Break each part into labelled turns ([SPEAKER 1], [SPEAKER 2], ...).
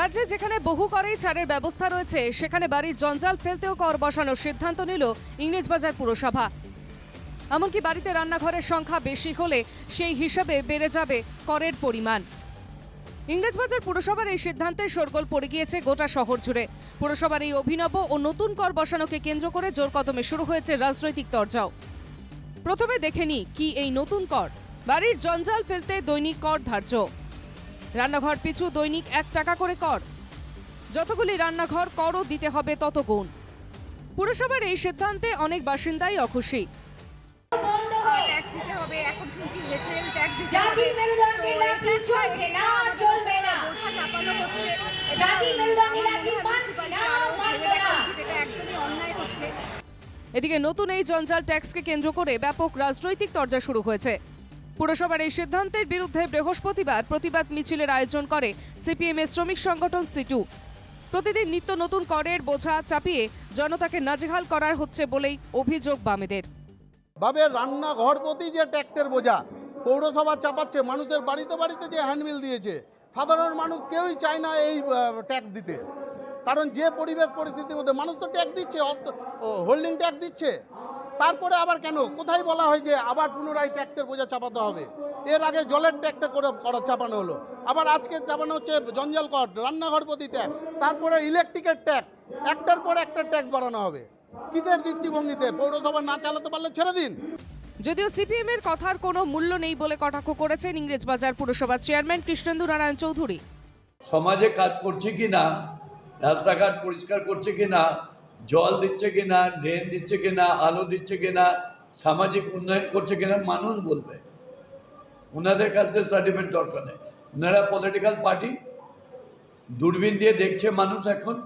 [SPEAKER 1] রাজ্যে যেখানে বহু করেই ছাড়ের ব্যবস্থা রয়েছে, সেখানে বাড়ির জঞ্জাল ফেলতেও কর বসানোর সিদ্ধান্ত নিল ইংরেজবাজার পুরসভা। এমনকি বাড়িতে রান্নাঘরের সংখ্যা বেশি হলে সেই হিসাবে বেড়ে যাবে করের পরিমাণ। ইংরেজবাজার পুরসভার এই সিদ্ধান্তে শোরগোল পড়ে গিয়েছে গোটা শহর জুড়ে। পুরসভার এই অভিনব ও নতুন কর বসানোকে কেন্দ্র করে জোর কদমে শুরু হয়েছে রাজনৈতিক তরজাও। প্রথমে দেখে নি কি এই নতুন কর। বাড়ির জঞ্জাল ফেলতে দৈনিক কর ধার্য। রান্নাঘর পিছু দৈনিক এক টাকা করে কর। যতগুলি রান্নাঘর করও দিতে হবে তত গুণ। পুরসভার এই সিদ্ধান্তে অনেক বাসিন্দাই অখুশি।
[SPEAKER 2] ট্যাক্স দিতে হবে এখন শুনছি রেসিডেন্ট ট্যাক্স দিতে হবে
[SPEAKER 3] মেরুদণ্ডী লাঠি চলছে না, চলবে না।
[SPEAKER 2] বোঝা চাপানো হচ্ছে।
[SPEAKER 3] জাতি মেরুদণ্ডী লাঠি মানছি
[SPEAKER 2] municipality
[SPEAKER 3] না,
[SPEAKER 2] আরও
[SPEAKER 3] মানবো
[SPEAKER 2] ভেবে দেখা
[SPEAKER 3] না।
[SPEAKER 2] এটা একদমই অন্যায় হচ্ছে।
[SPEAKER 1] এদিকে নতুন এই জঞ্জাল ট্যাক্সকে কেন্দ্র করে ব্যাপক রাজনৈতিক তরজা শুরু হয়েছে। পুরসভার এই সিদ্ধান্তের বিরুদ্ধে বৃহস্পতিবার প্রতিবাদ মিছিলের আয়োজন করে সিপিএম এর শ্রমিক সংগঠন সিটু। প্রতিদিন নিত্য নতুন করের বোঝা চাপিয়ে জনতাকে নাজেহাল করার হচ্ছে বলেই অভিযোগ বামেদের।
[SPEAKER 4] ভাবে রান্নাঘর প্রতি যে ট্যাক্সের বোঝা, পৌরসভা চাপাচ্ছে, মানুষের বাড়িতে বাড়িতে যে হ্যান্ডবিল দিয়েছে, সাধারণ মানুষ কেউই চায় না এই ট্যাক্স দিতে। কারণ যে পরিবেশ পরিস্থিতির মধ্যে মানুষ তো ট্যাক্স দিচ্ছে হোল্ডিং ট্যাক্স দিচ্ছে। তারপরে আবার কেন? কোথায় বলা হয় যে আবার পুনরায় ট্যাক্সের বোঝা চাপাতে হবে? এর আগে জলের ট্যাক্সে করে করা চাপানো হলো। আবার আজকে চাপানো হচ্ছে জঞ্জাল কর রান্নাঘর প্রতি ট্যাক্স তারপরে ইলেকট্রিকের ট্যাক্স একটার পর একটা ট্যাক্স বাড়ানো হবে। কিসের দৃষ্টিভঙ্গিতে? পৌরসভা না চালাতে পারলে ছেড়ে দিন।
[SPEAKER 1] যদিও সিপিএম এর কথার কোনো মূল্য নেই বলে কটাক্ষ করেছেন ইংরেজবাজার পুরসভার চেয়ারম্যান কৃষ্ণেন্দু নারায়ণ চৌধুরী।
[SPEAKER 5] সমাজে কাজ করছে কি না রাস্তাঘাট পরিষ্কার করছে কি না জল দিচ্ছে কি না ড্রেন দিচ্ছে কি না আলো দিচ্ছে কি না সামাজিক উন্নয়ন করছে কিনা মানুষ বলবে। ওনাদের কাছে সার্টিফিকেট দরকার নেই। ওনারা পলিটিক্যাল পার্টি দূরবীন দিয়ে দেখছে মানুষ এখন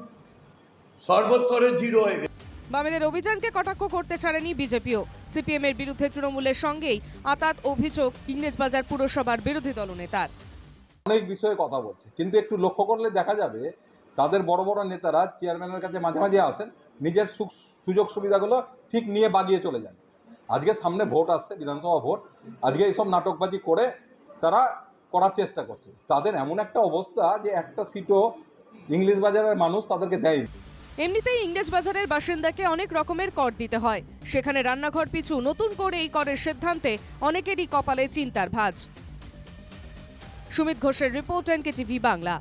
[SPEAKER 5] সর্বস্তরে জিরো হয়ে গেছে।
[SPEAKER 1] বামেদের অভিযানকে কটাক্ষ করতে ছাড়েনি বিজেপিও। সিপিএম এর বিরুদ্ধে তৃণমূলের সঙ্গেই আতাত অভিযোগ ইংরেজবাজার পুরসভার বিরোধী দলনেতার।
[SPEAKER 6] অনেক বিষয়ে কথা বলছে কিন্তু একটু লক্ষ্য করলে দেখা যাবে তাদের বড় বড় নেতারা চেয়ারম্যানের কাছে মাঝে মাঝে আসেন নিজের সুখ, সুযোগ সুবিধাগুলো ঠিক নিয়ে বাগিয়ে চলে যান। আজকে সামনে ভোট আসছে, বিধানসভা ভোট। আজকে এইসব নাটকবাজি করে তারা করার চেষ্টা করছে। তাদের এমন একটা অবস্থা যে একটা সিটও ইংলিশ বাজারের মানুষ তাদেরকে দেয়নি।
[SPEAKER 1] এমনিতেই ইংরেজ বাজারের বাসিন্দাকে অনেক রকমের কর দিতে হয়। সেখানে রান্নাঘর পিছু নতুন করে এই করের সিদ্ধান্তে অনেকেরই কপালে চিন্তার ভাঁজ। সুমিত ঘোষের রিপোর্ট এনকে টিভি বাংলা।